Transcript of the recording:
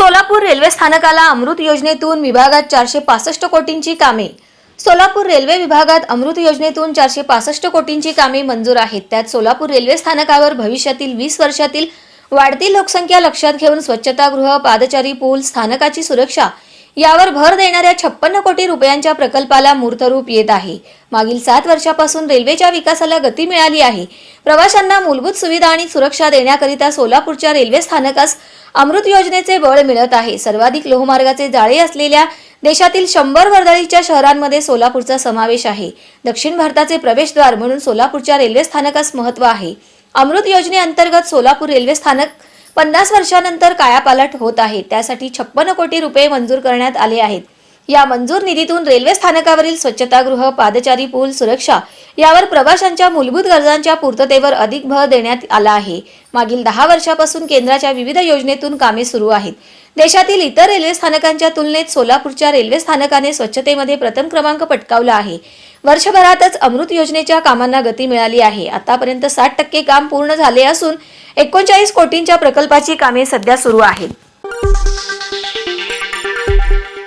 Solapur railway स्थानकाला अमृत योजनेतून विभागात चारशे पासष्ट कोटींची कामे. सोलापूर रेल्वे विभागात अमृत योजनेतून चारशे पासष्ट कोटींची कामे मंजूर आहेत. त्यात सोलापूर रेल्वे स्थानकावर भविष्यातील वीस वर्षातील वाढती लोकसंख्या लक्षात घेऊन स्वच्छतागृह पादचारी पूल स्थानकाची सुरक्षा यावर भर देणाऱ्या छप्पन्न कोटी रुपयांच्या प्रकल्पाला मूर्तरूप येत आहे. मागील सात वर्षापासून रेल्वेच्या विकासाला गती मिळाली आहे. प्रवाशांना मूलभूत सुविधा आणि सुरक्षा देण्याकरिता सोलापूरच्या रेल्वे स्थानकास अमृत योजनेचे बळ मिळत आहे. सर्वाधिक लोहमार्गाचे जाळे असलेल्या देशातील शंभर वर्दळीच्या शहरांमध्ये सोलापूरचा समावेश आहे. दक्षिण भारताचे प्रवेशद्वार म्हणून सोलापूरच्या रेल्वे स्थानकास महत्त्व आहे. अमृत योजनेअंतर्गत सोलापूर रेल्वे स्थानक पन्नास वर्षानंतर कायापालट होत आहे. त्यासाठी छप्पन्न कोटी रुपये मंजूर करण्यात आले आहेत. या मंजूर निधीतून रेल्वे स्थानकावरील स्वच्छतागृह पादचारी पूल सुरक्षा यावर प्रवाशांच्या मूलभूत गरजांच्या पूर्ततेवर अधिक भर देण्यात आला आहे. मागील दहा वर्षापासून केंद्राच्या विविध योजनेतून कामे सुरू आहेत. देशातील इतर रेल्वे स्थानकांच्या तुलनेत सोलापूरच्या रेल्वे स्थानकाने स्वच्छतेमध्ये प्रथम क्रमांक पटकावला आहे. वर्षभरातच अमृत योजनेच्या कामांना गती मिळाली आहे. आतापर्यंत साठ टक्के काम पूर्ण झाले असून एकोणचाळीस कोटींच्या प्रकल्पाची कामे सध्या सुरू आहेत.